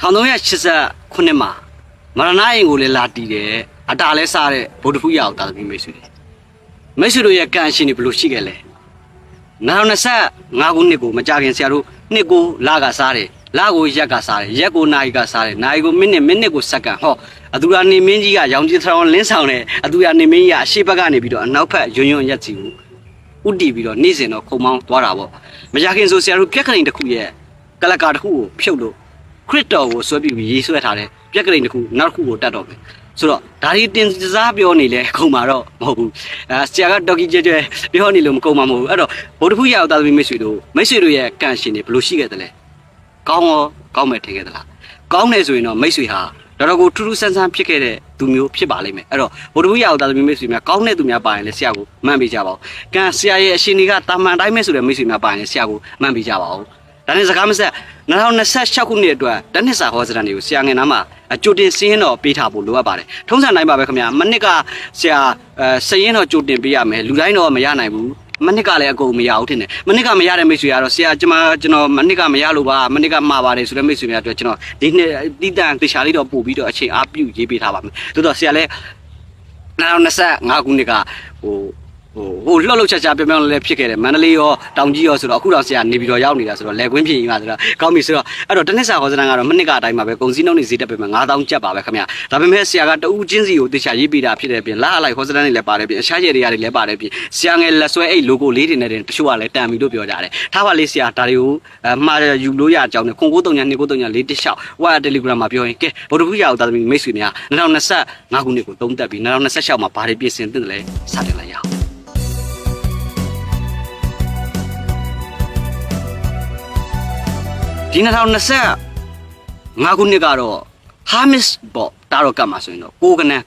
1389ခုနှစ်မှာမရဏအိမ်ကိုလည်းလာတီးတယ်အတားလဲစားတဲ့ဗုဒ္ဓဖူးရအောင်တာသမီမိတ်ဆွေတွေမိတ်ဆွေတို့ရဲ့ကံအရှင်တွေဘယ်လိုရှိခဲ့လဲ2025ခုနှစ်ကိုမကြခင်ဆရာတို့နှစ်ကိုလကစားတယ်လကိုရက်ကစားတယ်ရက်ကိုနာရီကစားတယ်နာရီကိုမိနစ်မိနစ်ကိုစက္ကန့်ဟောအသူရာနေမင်းကြီးကရောင်ကြီးထောင်လင်းဆောင်တယ်အသူရာနေမင်းကြီးကအရှေ့ဘက်ကနေပြီးတော့အနောက်ဘက်ယွန်းယွန်းရက်စီကိုဥတီပြီးတော့နေ့စဉ်တော့ခုံမောင်းသွားတာပေါ့မကြခင်ဆိုဆရာတို့ပြက်ကလေးတစ်ခုရဲ့ကလကာတစ်ခုကိုဖြုတ်လို့ ခရစ်တော်ကိုဆွဲပြီးရေးဆွဲထားတဲ့ပြက်ကလေးတစ်ခုနောက်တစ်ခုကိုတတ်တော့မယ်ဆိုတော့ဒါဒီတင်စားပြောနေလဲခုံမှာတော့မဟုတ်ဘူးအဲဆရာကဒေါက်ကီကျဲကျဲပြောနေလို့မကုံမှာမဟုတ်ဘူးအဲ့တော့ဗုဒ္ဓဖူးရအောင်တာသမီမိတ်ဆွေတို့မိတ်ဆွေတို့ရဲ့ကံရှင်တွေဘယ်လိုရှိခဲ့သလဲကောင်းရောကောင်းမယ်ထင်ခဲ့သလားကောင်းတယ်ဆိုရင်တော့မိတ်ဆွေဟာတော်တော်ကိုထူးထူးဆန်းဆန်းဖြစ်ခဲ့တဲ့သူမျိုးဖြစ်ပါလိမ့်မယ်အဲ့တော့ဗုဒ္ဓဖူးရအောင်တာသမီမိတ်ဆွေများကောင်းတဲ့သူများပါရင်လည်းဆရာကိုမှန်ပေးကြပါဦးကံဆရာရဲ့အရှင်တွေကတာမန်တိုင်းပဲဆိုတဲ့မိတ်ဆွေများပါရင်လည်းဆရာကိုမှန်ပေးကြပါဦး ဒါနဲ့စကားမဆက်2026ခုနှစ်အတွက်တနစ်စာဟောစရံတွေကိုဆရာငယ်နားမှာအကြိုတင်စင်းတော့ပေးထားဖို့လိုအပ်ပါတယ်ထုံးစံတိုင်းပါပဲခင်ဗျာမနစ်ကဆရာအဲစရင်တော့ကြိုတင်ပေးရမယ်လူတိုင်းတော့မရနိုင်ဘူးမနစ်ကလည်းအကုန်မရဘူးထင်တယ်မနစ်ကမရတဲ့မိတ်ဆွေကတော့ဆရာကျွန်မကျွန်တော်မနစ်ကမရလို့ပါမနစ်ကမှာပါတယ်ဆိုတဲ့မိတ်ဆွေများအတွက်ကျွန်တော်ဒီနှစ်တိတန်တေချာလေးတော့ပို့ပြီးတော့အချိန်အားပြုရေးပေးထားပါမယ်သို့တော့ဆရာလည်း2025ခုနှစ်ကဟို ဟိုဟိုလှုပ်လှုပ်ချက်ချက်ပြောင်းပြောင်းလဲလဲဖြစ်ခဲ့တယ်မန္တလေးရောတောင်ကြီးရောဆိုတော့အခုတော့ဆရာနေပြီးတော့ရောက်နေတာဆိုတော့လက်ကွင်းဖြစ်ရင်ပါဆိုတော့ကောင်းပြီဆိုတော့အဲ့တော့တနစ်စာဟောစတန်ကတော့မနစ်ကအတိုင်းပါပဲကုန်စည်နှုန်းတွေဈေးတက်ပေမဲ့9000ကျပ်ပါပဲခင်ဗျာဒါပေမဲ့ဆရာကတူးချင်းစီကိုတေချာရေးပေးတာဖြစ်တဲ့ပြင်လာအလိုက်ဟောစတန်တွေလည်းပါတယ်ပြင်အခြားကျယ်တွေကလည်းပါတယ်ပြင်ဆရာငယ်လက်ဆွဲအဲ့ logo လေးတွေနဲ့တင်တချို့ကလည်းတန်ပြီလို့ပြောကြတယ်ထားပါလေးဆရာဒါတွေကိုအမှားယူလို့ရအကြောင်းနဲ့ခွန်93ည293ည416ဝါ Telegram မှာပြောရင်ကဲဗုဒ္ဓဘုရားကိုတာသမီမိတ်ဆွေများ2025ခုနှစ်ကိုသုံးသက်ပြီး2026မှာဘာတွေပြင်ဆင်သင့်တယ်လဲစတင်လိုက်ရအောင် ဒီ2025ခုနှစ်ကတော့ Hamis ပေါ့တာတော့ကတ်မှာဆိုရင်တော့ကိုကနန်း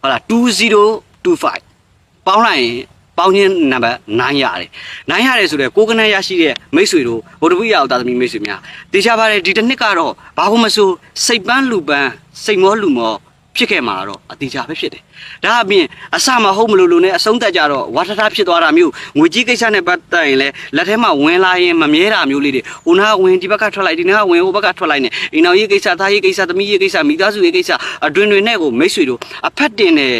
ဟုတ်လား2025ပေါင်းလိုက်ရင်ပေါင်းချင်းနံပါတ်9ရတယ်9ရတယ်ဆိုတော့ကိုကနန်းရရှိတဲ့မိတ်ဆွေတို့ဗုဒ္ဓဘုရားအောင်တာသမီမိတ်ဆွေများတေချာပါတယ်ဒီတစ်နှစ်ကတော့ဘာလို့မဆိုစိတ်ပန်းလူပန်းစိတ်မောလူမော ဖြစ်ခဲ့မှာတော့အတိအကျပဲဖြစ်တယ်။ဒါအပြင်အစမဟုတ်မလို့လို့နဲ့အဆုံးသက်ကြတော့ဝါထထဖြစ်သွားတာမျိုးငွေကြီးကိစ္စနဲ့ပတ်သက်ရင်လည်းလက်ထဲမှာဝင်လာရင်မမြဲတာမျိုးလေးတွေဟိုနာကဝင်ဒီဘက်ကထွက်လိုက်ဒီနာကဝင်ဟိုဘက်ကထွက်လိုက်နေအိမ်တော်ရေးကိစ္စသားရေးကိစ္စသမီးရေးကိစ္စမိသားစုရေးကိစ္စအတွင်တွေနဲ့ကိုမိတ်ဆွေတို့အဖက်တင်တဲ့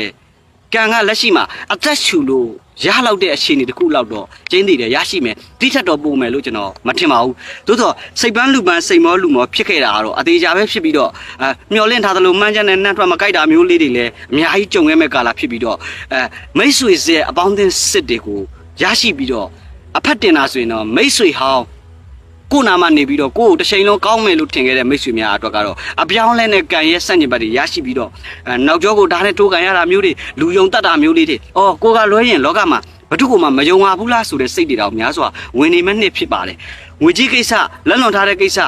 ကံကလက်ရှိမှာအသက်ရှူလို့ရလောက်တဲ့အခြေအနေတစ်ခုလောက်တော့ကျင်းသေးတယ်ရရှိမယ်တိထက်တော့ပုံမယ်လို့ကျွန်တော်မထင်ပါဘူးသို့တော့စိတ်ပန်းလူပန်းစိတ်မောလူမောဖြစ်ခဲ့တာကတော့အသေးချာပဲဖြစ်ပြီးတော့အဲမျောလင့်ထားသလိုမှန်းချက်နဲ့နှံ့ထွက်မကြိုက်တာမျိုးလေးတွေလည်းအများကြီးကြုံခဲ့မဲ့ကာလဖြစ်ပြီးတော့အဲမိတ်ဆွေစရဲ့အပေါင်းအသင်းစစ်တွေကိုရရှိပြီးတော့အဖက်တင်တာဆိုရင်တော့မိတ်ဆွေဟောင်း ကိုယ်နာမနေပြီးတော့ကိုယ်ကိုတစ်ချိန်လုံးကောင်းမယ်လို့ထင်ခဲ့တဲ့မိတ်ဆွေများအတွက်ကတော့အပြောင်းလဲနဲ့ကံရဲ့စန့်ကျင်ဘက်တွေရရှိပြီးတော့အဲနောက်ကျောကိုဓာတ်နဲ့တိုးကန်ရတာမျိုးတွေလူယုံတတ်တာမျိုးလေးတွေအော်ကိုကလွဲရင်လောကမှာဘယ်သူကမှမယုံပါဘူးလားဆိုတဲ့စိတ်တွေတော့များစွာဝင်နေမဲ့နှစ်ဖြစ်ပါတယ်ငွေကြီးကိစ္စလက်လွန်ထားတဲ့ကိစ္စ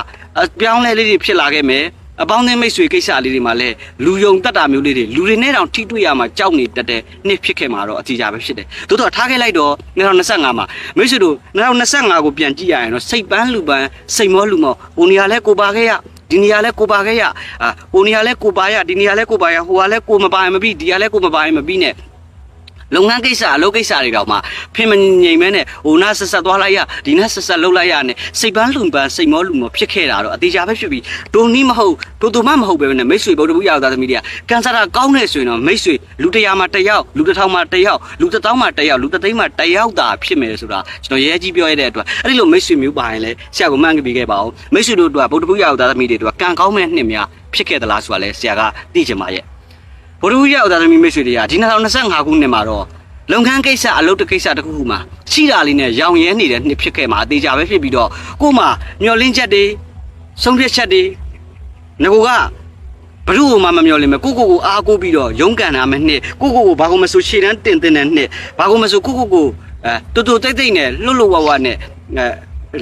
အပြောင်းလဲလေးတွေဖြစ်လာခဲ့မယ် အပေါင်းအသင်းမိတ်ဆွေကိစ္စလေးတွေမှာလည်းလူယုံတတ်တာမျိုးလေးတွေလူတွေနဲ့တောင်ထိတွေ့ရမှာကြောက်နေတတ်တဲ့နှစ်ဖြစ်ခဲ့မှာတော့အကြည့်ကြပဲဖြစ်တယ်။သို့တော့ထားခဲ့လိုက်တော့2025မှာမိတ်ဆွေတို့2025ကိုပြန်ကြည့်ရရင်တော့စိတ်ပန်းလူပန်းစိတ်မောလူမောဟိုနေရာလဲကိုပါခဲ့ရဒီနေရာလဲကိုပါခဲ့ရအာဟိုနေရာလဲကိုပါရဒီနေရာလဲကိုပါရဟိုကလဲကိုမပါရင်မပြီးဒီကလဲကိုမပါရင်မပြီးနဲ့ လုပ်ငန်းကိစ္စအလုပ်ကိစ္စတွေတော့မှဖင်မငြိမ်မဲနဲ့ဟိုနာဆက်ဆက်သွားလိုက်ရဒီနာဆက်ဆက်လှုပ်လိုက်ရနဲ့စိတ်ပန်းလူပန်းစိတ်မောလူမောဖြစ်ခဲ့တာတော့အသေးချာပဲဖြစ်ပြီးဒုံနီးမဟုတ်ဒုံတူမမဟုတ်ပဲနဲ့မိတ်ဆွေဗုဒ္ဓဘုရားသားသမီးတွေကကန်ဆာတာကောင်းနေဆိုရင်တော့မိတ်ဆွေလူတရာမှာတစ်ယောက်လူတစ်ထောင်မှာတစ်ယောက်လူတစ်သောင်းမှာတစ်ယောက်လူတစ်သိန်းမှာတစ်ယောက်သာဖြစ်မယ်ဆိုတာကျွန်တော်ရဲကြီးပြောရတဲ့အတွက်အဲ့ဒီလိုမိတ်ဆွေမျိုးပါရင်လည်းဆရာကမှန်းကြည့်ခဲ့ပါဦးမိတ်ဆွေတို့အတွက်ဗုဒ္ဓဘုရားသားသမီးတွေအတွက်ကံကောင်းမဲ့နှစ်များဖြစ်ခဲ့သလားဆိုတာလဲဆရာကသိချင်ပါရဲ့ ဘုရူရောက်သားသမီးမိတ်ဆွေတွေကဒီ2025ခုနှစ်မှာတော့လုပ်ငန်းကိစ္စအလုပ်တစ်ကိစ္စတစ်ခုခုမှာရှိတာလေးနဲ့ရောင်ရဲနေတဲ့နှစ်ဖြစ်ခဲ့မှာအသေးကြပဲဖြစ်ပြီးတော့ကို့မှာမျောလင်းချက်တွေဆုံးဖြတ်ချက်တွေငကိုကဘလူ့မှမမျောလင်းမဲ့ကိုကိုကိုအားကိုးပြီးတော့ရုန်းကန်တာမဲ့နှစ်ကိုကိုကိုဘာကိုမဆိုရှေ့တန်းတင်တင်တဲ့နှစ်ဘာကိုမဆိုကိုကိုကိုအဲတူတူတိတ်တိတ်နဲ့လွတ်လွတ်ဝဝနဲ့အဲ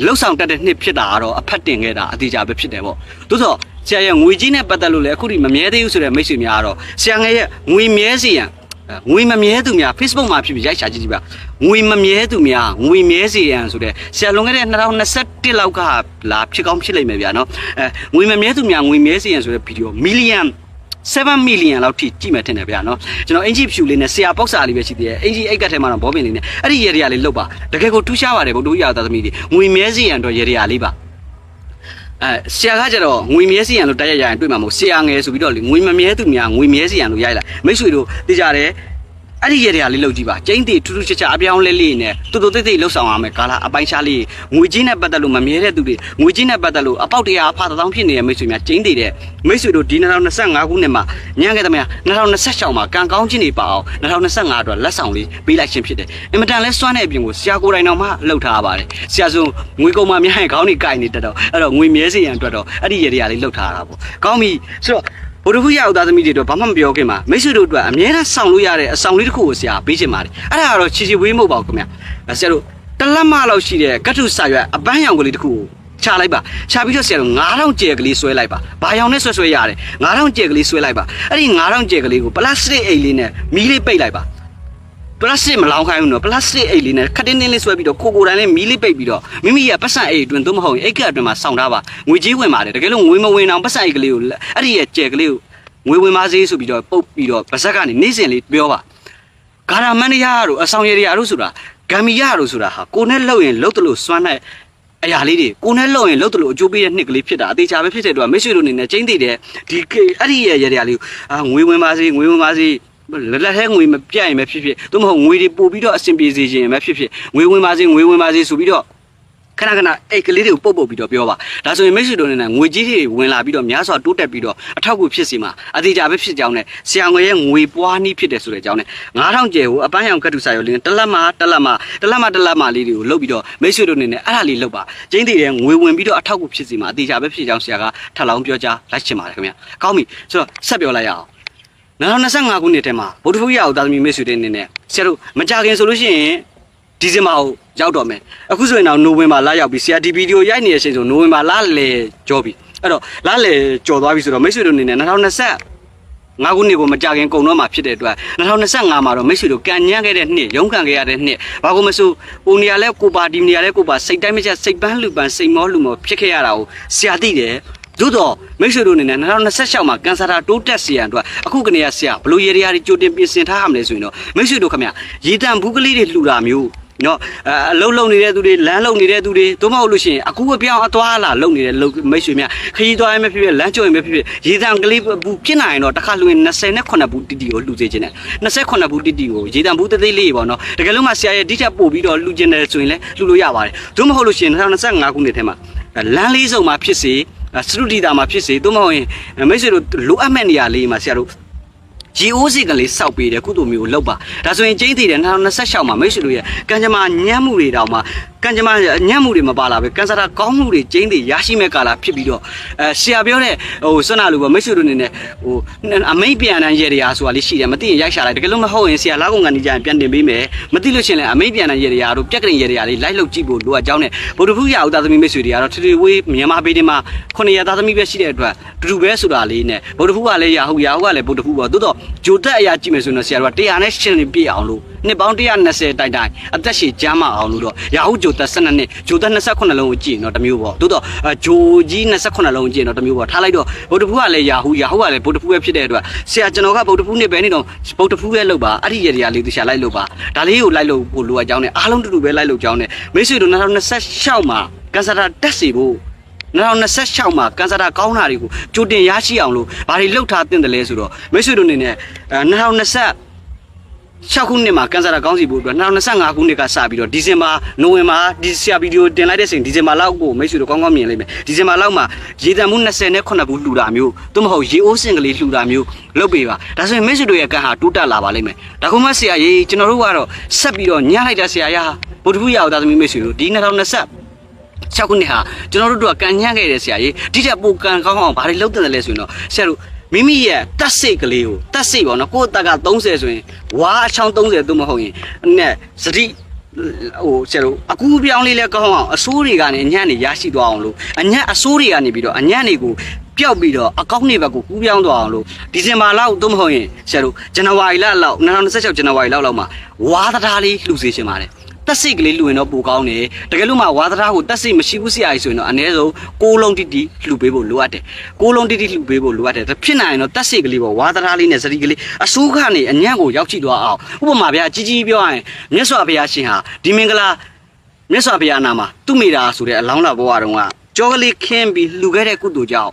လှုပ်ဆောင်တတ်တဲ့နှစ်ဖြစ်တာကတော့အဖက်တင်ခဲ့တာအသေးကြပဲဖြစ်တယ်ပေါ့သို့သောဆရာရဲ့ငွေကြီးနဲ့ပတ်သက်လို့လည်းအခုထိမမြဲသေးဘူးဆိုတဲ့မိတ်ဆွေများကတော့ဆရာငယ်ရဲ့ငွေမြဲစီရန်ငွေမမြဲသူများ Facebook မှာဖြစ်ပြီးရိုက်ရှာကြည့်ကြည့်ပါငွေမမြဲသူများငွေမြဲစေရန်ဆိုတဲ့ဆရာလွန်ခဲ့တဲ့2021လောက်ကလာဖြစ်ကောင်းဖြစ်လိမ့်မယ်ဗျာနော်အဲငွေမမြဲသူများငွေမြဲစေရန်ဆိုတဲ့ဗီဒီယိုမီလီယံ 7 million လောက်ထိကြည့်မယ်ထင်တယ်ဗျာနော်ကျွန်တော်အင်ဂျီဖြူလေးနဲ့ဆရာပေါက်စာလေးပဲရှိသေးတယ်အင်ဂျီအိတ်ကတ်ထဲမှာတော့ဘောပင်လေးနဲ့အဲ့ဒီရေရလေးလုတ်ပါတကယ်ကိုထူးခြားပါတယ်ဗုဒ္ဓဦးရသားသမီးတွေငွေမြဲစေရန်တော့ရေရလေးပါအဲဆရာကကြတော့ငွေမြဲစီရန်လို့တိုက်ရရရင်တွေ့မှာမဟုတ်ဆရာငယ်ဆိုပြီးတော့လေငွေမမြဲသူများငွေမြဲစီရန်လို့ရိုက်လိုက်မိတ်ဆွေတို့သိကြတယ် အဲ့ဒီရတဲ့ဟာလေးလောက်ကြည့်ပါကျင်းတီထူးထူးခြားခြားအပြောင်းလဲလေးနဲ့တူတူတိတ်တိတ်လှုပ်ဆောင်ရမယ်ကာလာအပိုင်းရှားလေးငွေကြီးနဲ့ပတ်သက်လို့မမြဲတဲ့သူတွေငွေကြီးနဲ့ပတ်သက်လို့အပေါက်တရားအဖာတောင်းဖြစ်နေတဲ့မိတ်ဆွေများကျင်းတီတဲ့မိတ်ဆွေတို့ဒီ2025ခုနှစ်မှာညံခဲ့တဲ့မြ2026မှာကံကောင်းခြင်းတွေပါအောင်2025အတွက်လက်ဆောင်လေးပေးလိုက်ခြင်းဖြစ်တယ်အင်မတန်လဲစွမ်းတဲ့အပြင်ကိုဆရာကိုယ်တိုင်တော်မှလှုပ်ထားပါတယ်ဆရာဆိုငွေကုန်မှများရင်ခေါင်းတွေကင်နေတတ်တော့အဲ့တော့ငွေမြဲစေရန်အတွက်တော့အဲ့ဒီရတဲ့ဟာလေးလှုပ်ထားတာပေါ့ကောင်းပြီဆိုတော့ ဘုရားဖူးရအောင်သားသမီးတွေတော့ဘာမှမပြောခင်မှာမိတ်ဆွေတို့အတွက်အမြဲတမ်းဆောင်လို့ရတဲ့အဆောင်လေးတစ်ခုကိုဆရာပေးချင်ပါတယ်အဲ့ဒါကတော့ချီချီဝေးမဟုတ်ပါဘူးခင်ဗျဆရာတို့တလက်မလောက်ရှိတဲ့ကတ်ထုစာရွက်အပန်းရောင်ကလေးတစ်ခုကိုချလိုက်ပါချပြီးတော့ဆရာတို့9000ကျယ်ကလေးဆွဲလိုက်ပါဘာရောင်နဲ့ဆွဲဆွဲရတယ်9000ကျယ်ကလေးဆွဲလိုက်ပါအဲ့ဒီ9000ကျယ်ကလေးကိုပလတ်စတစ်အိတ်လေးနဲ့မီးလေးပိတ်လိုက်ပါ ပလတ်စတစ်မလောင်းခိုင်းဘူးနော်ပလတ်စတစ်အိတ်လေးနဲ့ခက်တင်းတင်းလေးဆွဲပြီးတော့ကိုကိုတိုင်းလေးမီးလေးပိတ်ပြီးတော့မိမိရဲ့ပတ်စံအိတ်အတွင်းသို့မဟုတ်အိတ်ကအတွင်းမှာစောင့်ထားပါငွေကြေးဝင်ပါတယ်တကယ်လို့ငွေမဝင်အောင်ပတ်စံအိတ်ကလေးကိုအဲ့ဒီရဲ့ကျယ်ကလေးကိုငွေဝင်ပါစေဆိုပြီးတော့ပုတ်ပြီးတော့ပါဇက်ကနေနေ့စဉ်လေးပြောပါဂါရာမန်နီယာတို့အဆောင်ရည်ရတို့ဆိုတာဂမ်မီယာတို့ဆိုတာဟာကိုနဲ့လှုပ်ရင်လှုပ်တယ်လို့စွမ်းတဲ့အရာလေးတွေကိုနဲ့လှုပ်ရင်လှုပ်တယ်လို့အကျိုးပေးတဲ့နှစ်ကလေးဖြစ်တာအသေးချာပဲဖြစ်တဲ့အတွက်မိတ်ဆွေတို့အနေနဲ့ကျင်းသေးတယ်ဒီအဲ့ဒီရဲ့ရရလေးကိုအာငွေဝင်ပါစေငွေဝင်ပါစေ လက်လက်ထဲငွေမပြတ်ရင်ပဲဖြစ်ဖြစ်သို့မဟုတ်ငွေတွေပို့ပြီးတော့အဆင်ပြေစေခြင်းပဲဖြစ်ဖြစ်ငွေဝင်ပါစေငွေဝင်ပါစေဆိုပြီးတော့ခဏခဏအိတ်ကလေးတွေကိုပုတ်ပုတ်ပြီးတော့ပြောပါဒါဆိုရင်မိတ်ဆွေတို့အနေနဲ့ငွေကြီးတွေဝင်လာပြီးတော့များစွာတိုးတက်ပြီးတော့အထောက်အကူဖြစ်စီမှာအသေးချာပဲဖြစ်ကြောင်းနဲ့ဆရာငွေရဲ့ငွေပွားနည်းဖြစ်တယ်ဆိုတဲ့အကြောင်းနဲ့9000ကျယ်ကိုအပန်းရောင်ကတ်တူစာရောလင်းတလက်မတလက်မတလက်မတလက်မလေးတွေကိုလုတ်ပြီးတော့မိတ်ဆွေတို့အနေနဲ့အဲ့ဒါလေးလုတ်ပါကျင်းတည်တဲ့ငွေဝင်ပြီးတော့အထောက်အကူဖြစ်စီမှာအသေးချာပဲဖြစ်ကြောင်းဆရာကထပ်လောင်းပြောကြားလိုက်ချင်ပါတယ်ခင်ဗျာကောင်းပြီဆိုတော့ဆက်ပြောလိုက်ရအောင် 2025ခုနှစ်ထဲမှာဗုဒ္ဓဖူးရအောင်သာသမီမိတ်ဆွေတွေအနေနဲ့ဆရာတို့မကြခင်ဆိုလို့ရှိရင်ဒီဇင်ဘာကိုရောက်တော့မယ်အခုဆိုရင်တော့နိုဝင်ဘာလရောက်ပြီဆရာဒီဗီဒီယိုရိုက်နေတဲ့အချိန်ဆိုနိုဝင်ဘာလလေကြောပြီအဲ့တော့လလေကြော်သွားပြီဆိုတော့မိတ်ဆွေတို့အနေနဲ့2020ငါးခုနှစ်ကိုမကြခင်ကုန်တော့မှာဖြစ်တဲ့အတွက်2025မှာတော့မိတ်ဆွေတို့ကန်ညံ့ခဲ့တဲ့နှစ်ရုန်းကန်ခဲ့ရတဲ့နှစ်ဘာလို့မဆိုပုံနေရလဲကိုပါဒီနေရလဲကိုပါစိတ်တိုင်းမချက်စိတ်ပန်းလူပန်းစိတ်မောလူမောဖြစ်ခဲ့ရတာကိုဆရာသိတယ် သို့တော့မိတ်ဆွေတို့အနေနဲ့2026မှာကန်ဆာတာတိုးတက်စီရန်အတွက်အခုကနေရဆရာဘလို့ရေရာတွေကြိုတင်ပြင်ဆင်ထားရမလဲဆိုရင်တော့မိတ်ဆွေတို့ခင်ဗျရေတံဘူးကလေးတွေလှူတာမျိုးနော်အလုံးလုံးနေတဲ့သူတွေလမ်းလုံးနေတဲ့သူတွေသို့မဟုတ်လို့ရှိရင်အခုအပြောင်းအသွားလာလုံနေတဲ့လုံမိတ်ဆွေများခရီးသွားရင်မဖြစ်ဖြစ်လမ်းကျော်ရင်မဖြစ်ဖြစ်ရေတံကလေးဘူးပြစ်နိုင်ရင်တော့တစ်ခါလွင်28ဘူးတီတီကိုလှူစေခြင်းနဲ့28ဘူးတီတီကိုရေတံဘူးသေးသေးလေးပေါ့နော်တကယ်လို့မှဆရာရဲ့ဒီချက်ပို့ပြီးတော့လှူခြင်းတယ်ဆိုရင်လည်းလှူလို့ရပါတယ်သို့မဟုတ်လို့ရှိရင်2025ခုနှစ်ထဲမှာလမ်းလေးစုံမှာဖြစ်စေ စရုတီတာမှာဖြစ်စေသို့မဟုတ်ရင်မိတ်ဆွေတို့လိုအပ်မဲ့နေရာလေးမှာဆရာတို့ ရီအိုးစီကလေးစောက်ပေးတယ်ကုသိုလ်မျိုးကိုလောက်ပါဒါဆိုရင်ကျင်းသေးတယ်2026မှာမိတ်ဆွေတို့ရဲ့ကံကြမ္မာညံ့မှုတွေတောင်မှကံကြမ္မာညံ့မှုတွေမပါလာပဲကန်ဆာတာကောင်းမှုတွေကျင်းသေးရရှိမဲ့ကာလဖြစ်ပြီးတော့အဲဆရာပြောတဲ့ဟိုစွမ်းနာလူကမိတ်ဆွေတို့အနေနဲ့ဟိုအမိတ်ပြန်တန်းရေတရားဆိုတာလေးရှိတယ်မသိရင်ရိုက်ရှာလိုက်တကယ်လို့မဟုတ်ရင်ဆရာလာကုန်ကနေကြရင်ပြန်တင်ပေးမယ်မသိလို့ရှင်လည်းအမိတ်ပြန်တန်းရေတရားတို့ပြက်ကရင်ရေတရားလေးလိုက်လုပ်ကြည့်ဖို့လိုအပ်ကြောင်းနဲ့ဗုဒ္ဓဖူးရအောင်သားသမီးမိတ်ဆွေတွေကတော့ထထဝေးမြန်မာပြည်တင်မှာခုနှစ်ရသားသမီးပဲရှိတဲ့အတွက်တူတူပဲဆိုတာလေးနဲ့ဗုဒ္ဓဖူးကလည်းရာဟုရာဟုကလည်းဗုဒ္ဓဖူးပေါ့သို့တော့ဂျိုတက်အရာကြည့်မယ်ဆိုရင်တော့ဆရာတို့ကတရားနဲ့ရှင်းပြည့်အောင်လို့နှစ်ပေါင်း120တိုင်တိုင်အသက်ရှည်ကျမ်းမအောင်လို့တော့ရာဟုဂျိုတက်12နှစ်ဂျိုတက်28လုံးကိုကြည့်ရင်တော့တစ်မျိုးပေါ့သို့တော့ဂျိုကြီး28လုံးကိုကြည့်ရင်တော့တစ်မျိုးပေါ့ထားလိုက်တော့ဗုဒ္ဓဖူးကလည်းရာဟုရာဟုကလည်းဗုဒ္ဓဖူးပဲဖြစ်တဲ့အတွက်ဆရာကျွန်တော်ကဗုဒ္ဓဖူးနှစ်ပဲနေတော့ဗုဒ္ဓဖူးပဲလုပ်ပါအဲ့ဒီရတရားလေးသူရှာလိုက်လုပ်ပါဒါလေးကိုလိုက်လို့ပို့လိုအပ်ကြောင်းနဲ့အားလုံးတူတူပဲလိုက်လို့ကြောင်းနဲ့မိတ်ဆွေတို့2026မှာကစားတာတက်စီဖို့ 2026မှာကန်ဆာတာကောင်းတာတွေကိုကြိုတင်ရရှိအောင်လို့ဘာတွေလှုပ်ထားတင်တယ်လဲဆိုတော့မိတ်ဆွေတို့အနေနဲ့အဲ2026ခုနှစ်မှာကန်ဆာတာကောင်းစီဖို့အတွက်2025ခုနှစ်ကစပြီးတော့ဒီဇင်ဘာနိုဝင်ဘာဒီဆရာဗီဒီယိုတင်လိုက်တဲ့ချိန်ဒီဇင်ဘာလောက်ကိုမိတ်ဆွေတို့ကောင်းကောင်းမြင်လိမ့်မယ်ဒီဇင်ဘာလောက်မှာရေတံမှု29ဘူးလှူတာမျိုးသို့မဟုတ်ရေအိုးစင်ကလေးလှူတာမျိုးလုပ်ပေးပါဒါဆိုရင်မိတ်ဆွေတို့ရဲ့ကံဟာတိုးတက်လာပါလိမ့်မယ်ဒါကုမဆရာကြီးကျွန်တော်တို့ကတော့ဆက်ပြီးတော့ညှလိုက်တဲ့ဆရာရဗုဒ္ဓဘုရားတော်သားသမီးမိတ်ဆွေတို့ဒီ2020 6ခုနှစ်ဟာကျွန်တော်တို့တို့ကကန်ညံ့ခဲ့တဲ့ဆရာကြီးဒီထက်ပိုကန်ကောင်းအောင်ဘာတွေလုပ်တယ်လဲဆိုရင်တော့ဆရာတို့မိမိရဲ့တက်စိတ်ကလေးကိုတက်စိတ်ပေါ့နော်ကိုယ့်တက်က30ဆိုရင်ဝါအချောင်း30သို့မဟုတ်ရင်နဲ့စတိဟိုဆရာတို့အကူပြောင်းလေးလဲကောင်းအောင်အစိုးတွေကနေအညံ့နေရရှိသွားအောင်လို့အညံ့အစိုးတွေကနေပြီးတော့အညံ့တွေကိုပျောက်ပြီးတော့အကောင့်တွေဘက်ကိုကူးပြောင်းသွားအောင်လို့ဒီဇင်ဘာလောက်သို့မဟုတ်ရင်ဆရာတို့ဇန်နဝါရီလလောက်2016ဇန်နဝါရီလောက်လောက်မှာဝါသထားလေးလှူစေချင်ပါတယ် တက်စိတ်ကလေးလူရင်တော့ပိုကောင်းတယ်တကယ်လို့မှဝါသနာကိုတက်စိတ်မရှိဘူးဆရာကြီးဆိုရင်တော့အနည်းဆုံးကိုးလုံးတိတိလှူပေးဖို့လိုအပ်တယ်ကိုးလုံးတိတိလှူပေးဖို့လိုအပ်တယ်ဒါဖြစ်နိုင်ရင်တော့တက်စိတ်ကလေးပေါ့ဝါသနာလေးနဲ့စတိကလေးအစိုးကနေအညံ့ကိုရောက်ချိသွားအောင်ဥပမာဗျာကြီးကြီးပြောရရင်မြတ်စွာဘုရားရှင်ဟာဒီမင်္ဂလာမြတ်စွာဘုရားနာမှာသူ့မိတာဆိုတဲ့အလောင်းလာဘဝတုန်းကကြောကလေးခင်းပြီးလှူခဲ့တဲ့ကုသိုလ်ကြောင့်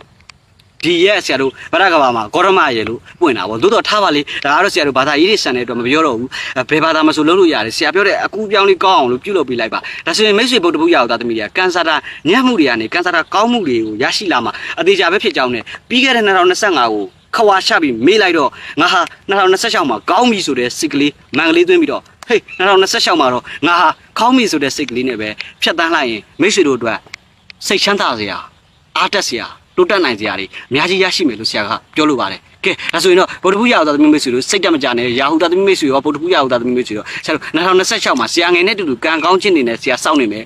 ဒီရဲ့ဆရာတို့ဗရကဘာမှာဂေါရမရေလို့ပွင့်တာပေါ့သို့တော့ထားပါလေဒါကတော့ဆရာတို့ဘာသာရေးတွေဆန်တဲ့အတွက်မပြောတော့ဘူးဘယ်ဘာသာမဆိုလုပ်လို့ရတယ်ဆရာပြောတဲ့အကူပြောင်းလေးကောင်းအောင်လို့ပြုလုပ်ပေးလိုက်ပါဒါဆိုရင်မိတ်ဆွေဗုဒ္ဓဘုရားတော်သမီးတွေကကန်ဆာတာညံ့မှုတွေကနေကန်ဆာတာကောင်းမှုတွေကိုရရှိလာမှာအသေးချာပဲဖြစ်ကြောင်းနဲ့ပြီးခဲ့တဲ့2025ကိုခဝါချပြီးမေးလိုက်တော့ငါဟာ2026မှာကောင်းပြီဆိုတဲ့စိတ်ကလေးမန်ကလေးသွင်းပြီးတော့ဟေး2026မှာတော့ငါဟာကောင်းပြီဆိုတဲ့စိတ်ကလေးနဲ့ပဲဖြတ်တန်းလိုက်ရင်မိတ်ဆွေတို့အတွက်စိတ်ချမ်းသာစရာအားတက်စရာ တိုးတက်နိုင်စရာတွေအများကြီးရရှိမယ်လို့ဆရာကပြောလိုပါတယ်ကဲဒါဆိုရင်တော့ဗုဒ္ဓဘုရားတော်သမီးမိတ်ဆွေတို့စိတ်တက်မကြနဲ့ရာဟုတော်သမီးမိတ်ဆွေရောဗုဒ္ဓဘုရားတော်သမီးမိတ်ဆွေရောဆရာတို့2026မှာဆရာငယ်နဲ့တူတူကံကောင်းခြင်းတွေနဲ့ဆရာစောင့်နေမယ်